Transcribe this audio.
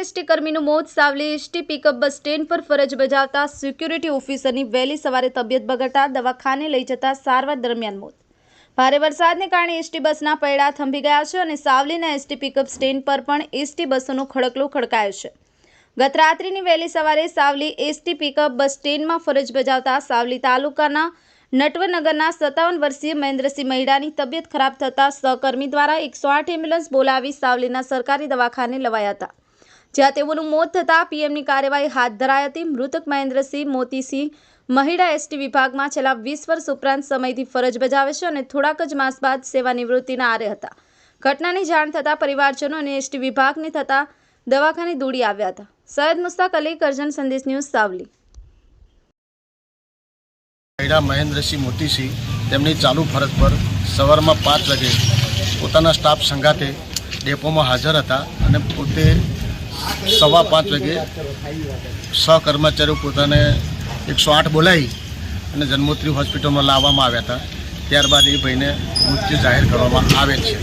ST કર્મીનું મોત, Savli ST pickup bus stand પર ફરજ બજાવતા સિક્યુરિટી ઓફિસરની વહેલી સવારે તબિયત બગડતા દવાખાને લઈ જતા સારવાર દરમિયાન મોત. ભારે વરસાદને કારણે એસટી બસના પૈડા થંભી ગયા છે અને સાવલીના એસટી પિકઅપ સ્ટેન્ડ પર પણ એસટી બસોનો ખડકલો ખડકાયો છે. ગત રાત્રિની વહેલી સવારે સાવલી એસટી પિકઅપ બસ સ્ટેન્ડમાં ફરજ બજાવતા સાવલી તાલુકાના નટવનગરના સત્તાવન વર્ષીય મહેન્દ્રસિંહ મહિડાની તબિયત ખરાબ થતાં સહકર્મી દ્વારા એકસો આઠ એમ્બ્યુલન્સ બોલાવી સાવલીના સરકારી દવાખાને લવાયા હતા. જ્યાં તેઓનું મોત થતાં પીએમની કાર્યવાહી હાથ ધરાઈ હતી. મૃતક મહેન્દ્રસિંહ મોતીસિંહ મહિડા એસટી વિભાગમાં છેલ્લા વીસ વર્ષ ઉપરાંત સમયથી ફરજ બજાવે છે અને થોડાક જ માસ બાદ સેવાનિવૃત્તિના આરે હતા. ઘટનાની જાણ થતાં પરિવારજનો અને એસટી વિભાગને થતાં દવાખાને દોડી આવ્યા હતા. સૈયદ મુસ્તાક અલી, કરજણ સંદેશ ન્યૂઝ, સાવલી. મહિડા મહેન્દ્રસિંહ મોતીસિંહ તેમની ચાલુ ફરજ પર સવારમાં પાંચ વાગે પોતાના સ્ટાફ સંગાતે ડેપોમાં હાજર હતા અને પોતે સવા પાંચ વાગે સહકર્મચારીઓ પોતાને એકસો આઠ બોલાવી અને જન્મોત્રી હોસ્પિટલમાં લાવવામાં આવ્યા હતા. ત્યારબાદ એ ભાઈને મૃત્યુ જાહેર કરવામાં આવે છે.